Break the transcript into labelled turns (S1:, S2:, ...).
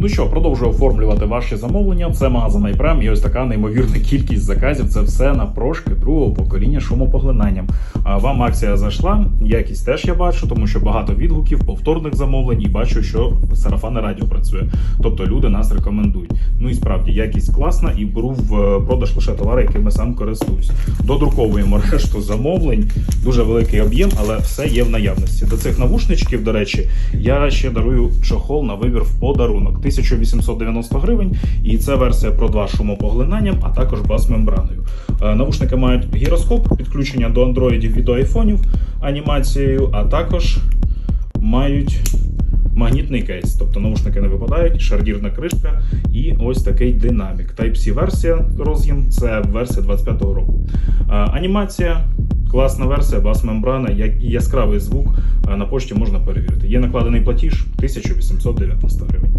S1: Ну що, продовжую оформлювати ваші замовлення. Це магазин iPrem і ось така неймовірна кількість заказів. Це все на прошки другого покоління шумопоглинанням. А вам акція зайшла. Якість теж я бачу, тому що багато відгуків, повторних замовлень, і бачу, що сарафанне радіо працює. Тобто люди нас рекомендують. Ну і справді якість класна, і беру в е, продаж лише товари, якими сам користуюсь. Додруковуємо решту замовлень, дуже великий об'єм, але все є в наявності. До цих навушничків, до речі, я ще дарую чохол на вибір в подарунок 1890 гривень. І це версія про два шумопоглинанням, а також бас-мембраною. Е, Навушники мають гіроскоп, підключення до андроїдів і до айфонів анімацією, а також мають магнітний кейс, тобто наушники не випадають, шардірна кришка і ось такий динамік. Type-C версія роз'єм, це версія 25-го року. Е, Анімація. Класна версія, бас-мембрана, яскравий звук е, на пошті можна перевірити. Є накладений платіж 1890 гривень.